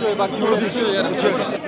去吧，去去去。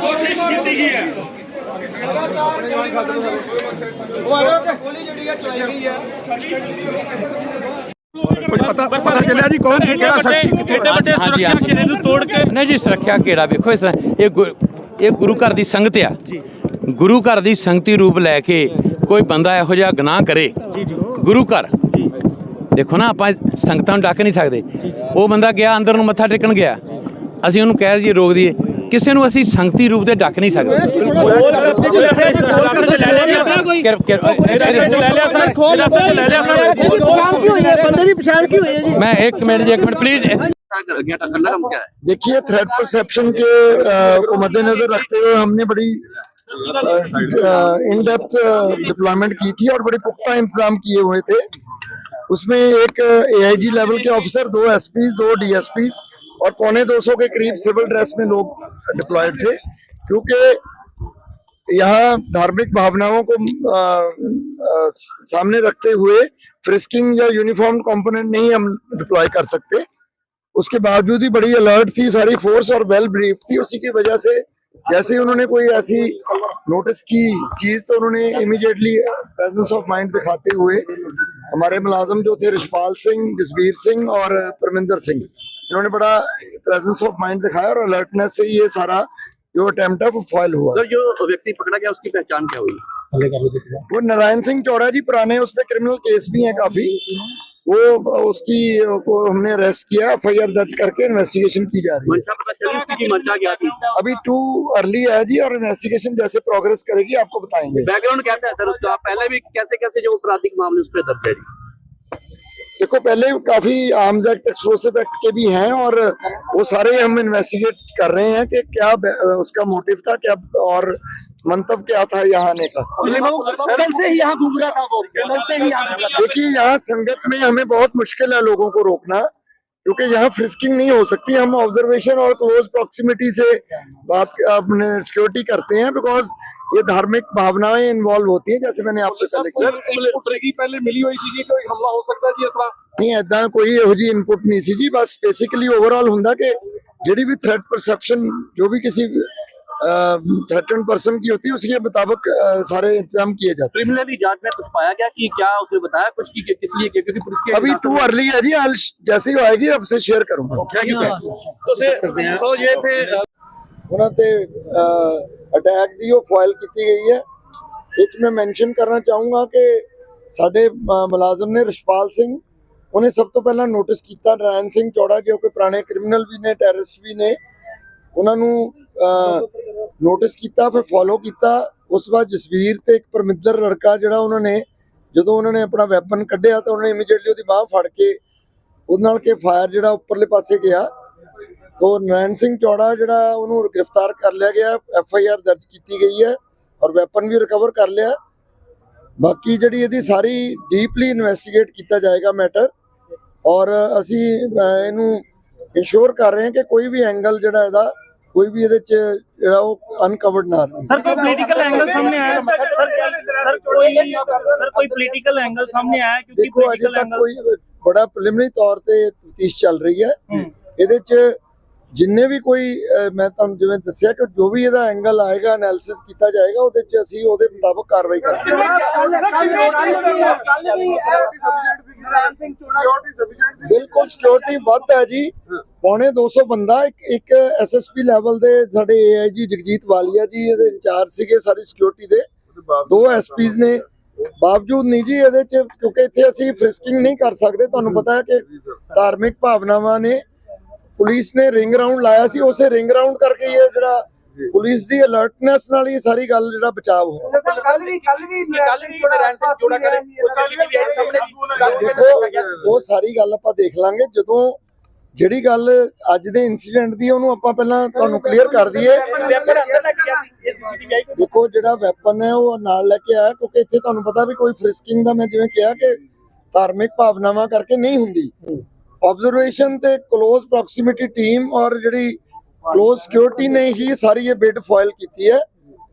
ਕੋਸ਼ਿਸ਼ ਕੀਤੀ ਗਈ ਹੈ ਕੁਝ ਪਤਾ ਪਤਾ ਚੱਲਿਆ ਜੀ ਕੌਣ ਸੀ ਕਿਹੜਾ ਸ਼ਖਸ ਸੀ ਐਡੇ ਵੱਡੇ ਸੁਰੱਖਿਆ ਘੇਰੇ ਨੂੰ ਤੋੜ ਕੇ ਨਹੀਂ ਜੀ ਸੁਰੱਖਿਆ ਕਿਹੜਾ ਵੇਖੋ ਇਸ ਇਹ ਗੁ- ਇਹ ਗੁਰੂ ਘਰ ਦੀ ਸੰਗਤ ਆ। ਗੁਰੂ ਘਰ ਦੀ ਸੰਗਤੀ ਰੂਪ ਲੈ ਕੇ ਕੋਈ ਬੰਦਾ ਇਹੋ ਜਿਹਾ ਗੁਨਾਹ ਕਰੇ ਗੁਰੂ ਘਰ ਦੇਖੋ ਨਾ ਆਪਾਂ ਸੰਗਤਾਂ ਨੂੰ ਡੱਕ ਨਹੀਂ ਸਕਦੇ ਉਹ ਬੰਦਾ ਗਿਆ ਅੰਦਰ ਨੂੰ ਮੱਥਾ ਟੇਕਣ ਗਿਆ ਅਸੀਂ ਉਹਨੂੰ ਕਹਿ ਦਈਏ ਰੋਕ ਦਈਏ ਕਿਸੇ ਨੂੰ ਅਸੀਂ ਸੰਗਤੀ ਰੂਪ ਤੇ ਡੱਕ ਨਹੀਂ ਸਕਦੇ ਲੈ ਲਿਆ ਸਰ ਕੋਈ ਕਿਰ- ਕਿਰ- ਲੈ ਲਿਆ ਸਰ ਖੋਲ ਲੈ ਲਿਆ ਸਰ ਪਛਾਣ ਕੀ ਹੋਈ ਹੈ ਬੰਦੇ ਦੀ ਪਛਾਣ ਕੀ ਹੋਈ ਹੈ ਜੀ ਮੈਂ ਇੱਕ ਮਿੰਟ ਜੀ ਇੱਕ ਮਿੰਟ ਪਲੀਜ਼ देखिए थ्रेट परसेप्शन के अ, को मद्देनजर रखते हुए हमने बड़ी ان ڈیپتھ ڈپلائمنٹ کی تھی اور بڑے پختہ انتظام کیے ہوئے تھے۔ اس میں ایک اے آئی جی لیول کے آفیسر دو ایس پیز دو ڈی ایس پیز اور پونے دو سو کے قریب سیول ڈریس میں لوگ ڈپلائیڈ تھے۔ کیونکہ یہاں دھارمک بھاوناؤں کو سامنے رکھتے ہوئے فرسکنگ یا یونیفارم کمپوننٹ نہیں ہم ڈپلائی کر سکتے۔ اس کے باوجود ہی بڑی الرٹ تھی، ساری فورس اور ویل بریف تھی۔ اسی کی وجہ سے جیسے ہی انہوں نے کوئی ایسی نوٹس کی چیز تو انہوں نے امیڈیٹلی پریزنس آف مائنڈ دکھاتے ہوئے ہمارے ملازم جو تھے رشپال سنگھ جسبیر سنگھ اور پرمندر سنگھ انہوں نے بڑا پریزنس آف مائنڈ دکھایا اور الرٹنس سے یہ سارا جو اٹیمپٹ ہے وہ فائل ہوا۔ سر جو ویکتی پکڑا گیا اس کی پہچان کیا ہوئی؟ وہ نرائن سنگھ چوڑا جی پرانے اس پہ کرمنل کیس بھی ہیں کافی۔ وہ اس کی کو ہم نے ریس کیا فیر درج کر کے انویسٹیگیشن کی جا رہی ہے۔ ابھی ٹو ارلی ہے جی اور انویسٹیگیشن جیسے پروگرس کرے گی آپ کو بتائیں گے۔ بیک گراؤنڈ کیسا ہے سر اس کا؟ پہلے بھی کیسے کیسے جو افرادی معاملے اس پہ درج ہے جی؟ دیکھو پہلے کافی آرمز ایکٹ ایکسپلوسو ایکٹ کے بھی ہیں اور وہ سارے ہم انویسٹیگیٹ کر رہے ہیں کہ کیا اس کا موٹیو تھا کیا اور منتب کیا تھا یہاں آنے کا؟ کل سے ہی یہاں گھوم رہا تھا کل یہاں دیکھیے یہاں سنگت میں ہمیں بہت مشکل ہے لوگوں کو روکنا کیونکہ یہاں فرسکنگ نہیں ہو سکتی۔ ہم آبزرویشن اور کلوز پروکسیمیٹی سے بات اپنے سیکیورٹی کرتے ہیں بیکاز یہ دھارمک بھاونائیں انوالو ہوتی ہیں جیسے میں نے آپ سے پہلے کہا۔ پہلے ملی ہوئی سی کہ کوئی حملہ ہو سکتا ہے جی اس طرح؟ نہیں اداں کوئی ਇਹੋ ਜੀ ਇਨਪੁਟ ਨਹੀਂ ਸੀ ਜੀ ਬਸ ਬੇਸਿਕਲੀ ਓਵਰਆਲ ਹੁੰਦਾ ਕਿ ਜਿਹੜੀ ਵੀ ਥ੍ਰੈਟ ਪਰਸੈਪਸ਼ਨ ਜੋ ਵੀ ਕਿਸੇ थ्रेटन पर्सन की होती है उसके मुताबिक अ, सारे इंतजाम किए जाते प्रिलिमिनरी जांच में कुछ पाया गया कि क्या उसने बताया कुछ की किस लिए किया? क्योंकि पुलिस के हैं अभी टू अर्ली है जी I'll sh- जैसे ही आएगी आपसे शेयर करूंगा थैंक यू सर तो से तो ये थे ਉਹਨਾਂ ਤੇ ਅਟੈਕ ਦੀ ਉਹ ਫਾਈਲ ਕੀਤੀ ਗਈ ਹੈ ਇਹ 'ਚ ਮੈਂ ਮੈਂਸ਼ਨ ਕਰਨਾ ਚਾਹੂੰਗਾ ਕਿ ਸਾਡੇ ਅ, ਮੁਲਾਜ਼ਮ ਨੇ ਰਿਸ਼ਪਾਲ ਸਿੰਘ ਉਹਨੇ ਸਭ ਤੋਂ ਪਹਿਲਾਂ ਨੋਟਿਸ ਕੀਤਾ ਨਰਾਇਣ ਸਿੰਘ ਚੌੜਾ ਜੋ ਕਿ ਪੁਰਾਣੇ ਕ੍ਰਿਮੀਨਲ ਵੀ ਨੇ ਟੈਰਰਿਸਟ ਵੀ ਨੇ ਉਹਨਾਂ ਨੂੰ ਨੋਟਿਸ ਕੀਤਾ, ਫਿਰ ਫੋਲੋ ਕੀਤਾ। ਉਸ ਤੋਂ ਬਾਅਦ ਜਸਵੀਰ ਤੇ ਇੱਕ ਪਰਮਿੰਦਰ ਲੜਕਾ ਜਿਹੜਾ ਉਹਨਾਂ ਨੇ, ਜਦੋਂ ਉਹਨਾਂ ਨੇ ਆਪਣਾ ਵੈਪਨ ਕੱਢਿਆ ਤਾਂ ਉਹਨਾਂ ਨੇ ਇਮੀਡੀਏਟਲੀ ਉਹਦੀ ਬਾਹ ਫੜ ਕੇ, ਉਹਦੇ ਨਾਲ ਕੇ ਫਾਇਰ ਜਿਹੜਾ ਉੱਪਰਲੇ ਪਾਸੇ ਗਿਆ। ਤੋ ਨਰੈਣ ਸਿੰਘ ਚੌੜਾ ਜਿਹੜਾ ਉਹਨੂੰ ਗ੍ਰਿਫਤਾਰ ਕਰ ਲਿਆ ਗਿਆ ਐਫ ਆਈ ਆਰ ਦਰਜ ਕੀਤੀ ਗਈ ਹੈ ਔਰ ਵੈਪਨ ਵੀ ਰਿਕਵਰ ਕਰ ਲਿਆ। ਬਾਕੀ ਜਿਹੜੀ ਇਹਦੀ ਸਾਰੀ ਡੀਪਲੀ ਇਨਵੈਸਟੀਗੇਟ ਕੀਤਾ ਜਾਏਗਾ ਮੈਟਰ ਔਰ ਅਸੀਂ ਇਹਨੂੰ ਇਨਸ਼ੋਰ ਕਰ ਰਹੇ ਹਾਂ ਕਿ ਕੋਈ ਵੀ ਐਂਗਲ ਜਿਹੜਾ ਇਹਦਾ ਕੋਈ ਵੀ ਇਹਦੇ ਚ ਜਿਹੜਾ ਉਹ ਅਨਕਵਰਡ ਨਾ ਰਹੇ। ਸਰ ਕੋਈ ਪੋਲੀਟੀਕਲ ਐਂਗਲ ਸਾਹਮਣੇ ਆਇਆ? ਸਰ ਸਰ ਕੋਈ ਸਰ ਕੋਈ ਪੋਲੀਟੀਕਲ ਐਂਗਲ ਸਾਹਮਣੇ ਆਇਆ? ਕਿਉਂਕਿ ਦੇਖੋ ਅਜੇ ਪੋਲੀਟੀਕਲ ਤੱਕ ਕੋਈ ਬੜਾ ਪ੍ਰੀਲਿਮਿਨਰੀ ਤੌਰ ਤੇ ਤਫਤੀਸ਼ ਚੱਲ ਰਹੀ ਹੈ। ਇਹਦੇ ਚ ਜਿੰਨੇ ਵੀ ਕੋਈ ਮੈਂ ਤੁਹਾਨੂੰ ਜਿਵੇਂ ਦੱਸਿਆ ਕਿ ਜੋ ਵੀ ਇਹਦਾ ਐਂਗਲ ਆਏਗਾ ਐਨਾਲਿਸਿਸ ਕੀਤਾ ਜਾਏਗਾ ਉਹਦੇ ਚ ਅਸੀਂ ਉਹਦੇ ਮੁਤਾਬਕ ਕਾਰਵਾਈ ਕਰਾਂਗੇ। ਬਿਲਕੁਲ ਸਿਕਿਉਰਿਟੀ ਵੱਧ ਹੈ ਜੀ। ਪੌਣੇ 200 ਬੰਦਾ ਇੱਕ ਇੱਕ ਐਸਐਸਪੀ ਲੈਵਲ ਦੇ ਸਾਡੇ ਏਆਈਜੀ ਜਗਜੀਤ ਵਾਲੀਆ ਜੀ ਇਹਦੇ ਇੰਚਾਰਜ ਸੀਗੇ ਸਾਰੀ ਸਿਕਿਉਰਿਟੀ ਦੇ। ਦੋ ਐਸਪੀਸ ਨੇ। ਬਾਵਜੂਦ ਨਹੀਂ ਜੀ ਇਹਦੇ ਚ ਕਿਉਂਕਿ ਇੱਥੇ ਅਸੀਂ ਫ੍ਰਿਸਕਿੰਗ ਨਹੀਂ ਕਰ ਸਕਦੇ। ਤੁਹਾਨੂੰ ਪਤਾ ਹੈ ਕਿ ਧਾਰਮਿਕ ਭਾਵਨਾਵਾਂ ਨੇ। ਪੁਲਿਸ ਨੇ ਰਿੰਗ ਰਾਉਂਡ ਲਾਇਆ ਸੀ ਉਸੇ ਰਿੰਗ ਰਾਉਂਡ ਕਰਕੇ ਹੀ ਇਹ ਜਿਹੜਾ ਪੁਲਿਸ ਦੀ ਅਲਰਟਨੈਸ ਨਾਲ ਹੀ ਸਾਰੀ ਗੱਲ ਜਿਹੜਾ ਬਚਾਅ ਹੋਇਆ। ਕੱਲ ਵੀ ਕੱਲ ਵੀ ਕੱਲ ਵੀ ਜੋੜਾ ਕਰੇ? ਸੀਸੀਟੀਵੀ ਆਈ ਸਾਹਮਣੇ ਦੇਖੋ ਉਹ ਸਾਰੀ ਗੱਲ ਆਪਾਂ ਦੇਖ ਲਾਂਗੇ। ਜਦੋਂ ਜਿਹੜੀ ਗੱਲ ਅੱਜ ਦੇ ਇਨਸੀਡੈਂਟ ਦੀ, ਉਹਨੂੰ ਆਪਾਂ ਪਹਿਲਾਂ ਤੁਹਾਨੂੰ ਕਲੀਅਰ ਕਰ ਦਈਏ। ਦੇਖੋ, ਜਿਹੜਾ ਵੈਪਨ ਹੈ, ਉਹ ਨਾਲ ਲੈ ਕੇ ਆਇਆ, ਕਿਉਂਕਿ ਇੱਥੇ ਤੁਹਾਨੂੰ ਪਤਾ ਵੀ ਕੋਈ ਫ੍ਰਿਸਕਿੰਗ ਦਾ ਮੈਂ ਜਿਵੇਂ ਕਿਹਾ ਕਿ ਧਾਰਮਿਕ ਭਾਵਨਾਵਾਂ ਕਰਕੇ ਨਹੀਂ ਹੁੰਦੀ। ਆਬਜ਼ਰਵੇਸ਼ਨ ਤੇ ক্লোਜ਼ ਪ੍ਰੋਕਸੀਮਿਟੀ ਟੀਮ ਔਰ ਜਿਹੜੀ ক্লোਜ਼ ਸਿਕਿਉਰਿਟੀ ਨੇ ਹੀ ਸਾਰੀ ਇਹ ਬਿਡ ਫੋਇਲ ਕੀਤੀ ਹੈ।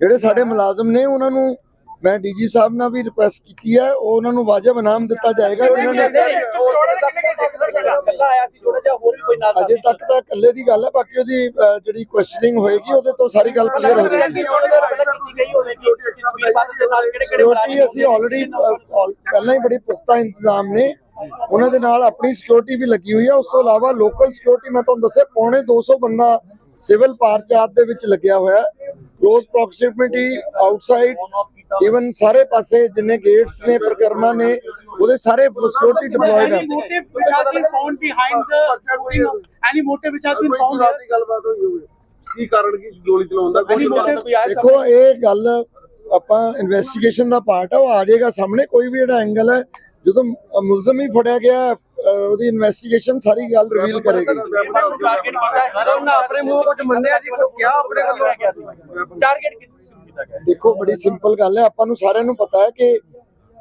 ਜਿਹੜੇ ਸਾਡੇ ਮੁਲਾਜ਼ਮ ਨੇ, ਉਹਨਾਂ ਨੂੰ ਮੈਂ ਡੀਜੀ ਸਾਹਿਬ ਨਾਲ ਵੀ ਰਿਕੁਐਸਟ ਕੀਤੀ ਹੈ ਉਹ ਉਹਨਾਂ ਨੂੰ ਵਾਜਬ ਇਨਾਮ ਦਿੱਤਾ ਜਾਏਗਾ ਜਿਨ੍ਹਾਂ ਨੇ ਅਜੇ ਤੱਕ ਤਾਂ ਇਕੱਲੇ ਦੀ ਗੱਲ ਹੈ ਬਾਕੀ ਉਹਦੀ ਜਿਹੜੀ ਕੁਐਸਚਨਿੰਗ ਹੋਏਗੀ ਉਹਦੇ ਤੋਂ ਸਾਰੀ ਗੱਲ ਕਲੀਅਰ ਹੋ ਜਾਏਗੀ ਸਿਕਿਉਰਿਟੀ ਅਸੀਂ ਆਲਰੇਡੀ ਪਹਿਲਾਂ ਹੀ ਬੜੀ ਪੁਖਤਾ ਇੰਤਜ਼ਾਮ ਨੇ। ਉਹਨਾਂ ਦੇ ਨਾਲ ਆਪਣੀ ਸਿਕਿਉਰਿਟੀ ਵੀ ਲੱਗੀ ਹੋਈ ਹੈ। ਉਸ ਤੋਂ ਇਲਾਵਾ ਲੋਕਲ ਸਿਕਿਉਰਿਟੀ ਮੈਂ ਤੁਹਾਨੂੰ ਦੱਸਿਆ ਪੌਣੇ 200 ਬੰਦਾ ਸਿਵਲ ਪਾਰਚਾਤ ਦੇ ਵਿੱਚ ਲੱਗਿਆ ਹੋਇਆ ਹੈ। ক্লোਜ਼ ਪ੍ਰੋਕਸੀਮਿਟੀ ਆਊਟਸਾਈਡ ਇਵਨ ਸਾਰੇ ਪਾਸੇ ਜਿੰਨੇ ਗੇਟਸ ਨੇ ਪ੍ਰਕਰਮਾ ਨੇ ਉਹਦੇ ਸਾਰੇ ਸਿਕਿਉਰਿਟੀ ਡਿਪਲੋਇਡ ਹੈ? ਰਾਤ ਗੱਲਬਾਤ ਹੋਈ ਹੋਵੇ। ਕੀ ਕਾਰਨ ਕੀ ਗੋਲੀ ਚਲਾਉਣ ਦਾ? ਕੋਈ ਦੇਖੋ ਇਹ ਗੱਲ ਆਪਾਂ ਇਨਵੈਸਟੀਗੇਸ਼ਨ ਦਾ ਪਾਰਟ ਆ ਉਹ ਆ ਜਾਏਗਾ ਸਾਹਮਣੇ ਕੋਈ ਵੀ ਜਿਹੜਾ ਐਂਗਲ ਹੈ ਜਦੋਂ ਮੁਲਜ਼ਮ ਹੀ ਫੜਿਆ ਗਿਆ ਉਹਦੀ ਇਨਵੈਸਟੀਗੇਸ਼ਨ ਸਾਰੀ ਗੱਲ ਰਿਵੀਲ ਕਰੇਗੀ। ਸਰ ਉਹਨਾਂ ਆਪਣੇ ਮੂੰਹ ਕੁਝ ਮੰਨਿਆ ਜੀ ਕੁਝ ਕਿਹਾ ਆਪਣੇ ਵੱਲੋਂ? ਟਾਰਗੇਟ ਦੇਖੋ ਬੜੀ ਸਿੰਪਲ ਗੱਲ ਹੈ। ਆਪਾਂ ਨੂੰ ਸਾਰਿਆਂ ਨੂੰ ਪਤਾ ਹੈ ਕਿ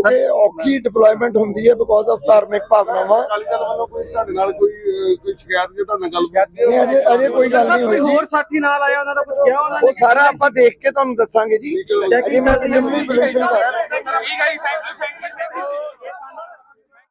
ਕਿਉਂਕਿ ਔਖੀ ਡਿਪਲੋਇਮੈਂਟ ਹੁੰਦੀ ਹੈ ਬਿਕੋਜ਼ ਆਫ ਧਾਰਮਿਕ ਭਾਵਨਾਵਾਂ। ਅਕਾਲੀ ਦਲ ਵੱਲੋਂ ਕੋਈ ਤੁਹਾਡੇ ਨਾਲ ਕੋਈ ਕੋਈ ਸ਼ਿਕਾਇਤ ਜੇ ਤੁਹਾਡੇ ਨਾਲ ਗੱਲ ਨਹੀਂ ਅਜੇ ਅਜੇ ਕੋਈ ਗੱਲ ਨਹੀਂ ਹੋਈ ਜੀ। ਸਾਥੀ ਨਾਲ ਆਇਆ ਉਹਨਾਂ ਦਾ ਕੁਝ ਕਿਹਾ ਉਹਨਾਂ ਉਹ ਸਾਰਾ ਆਪਾਂ ਦੇਖ ਕੇ ਤੁਹਾਨੂੰ ਦੱਸਾਂਗੇ ਜੀ। ਠੀਕ ਹੈ। ਅਜੇ ਮੈਂ ਪ੍ਰੀਲਿਮਿਨਰੀ ਬਰੀਫਿੰਗ ਕਰ ਠੀਕ ਹੈ ਜੀ ਥੈਂਕ ਯੂ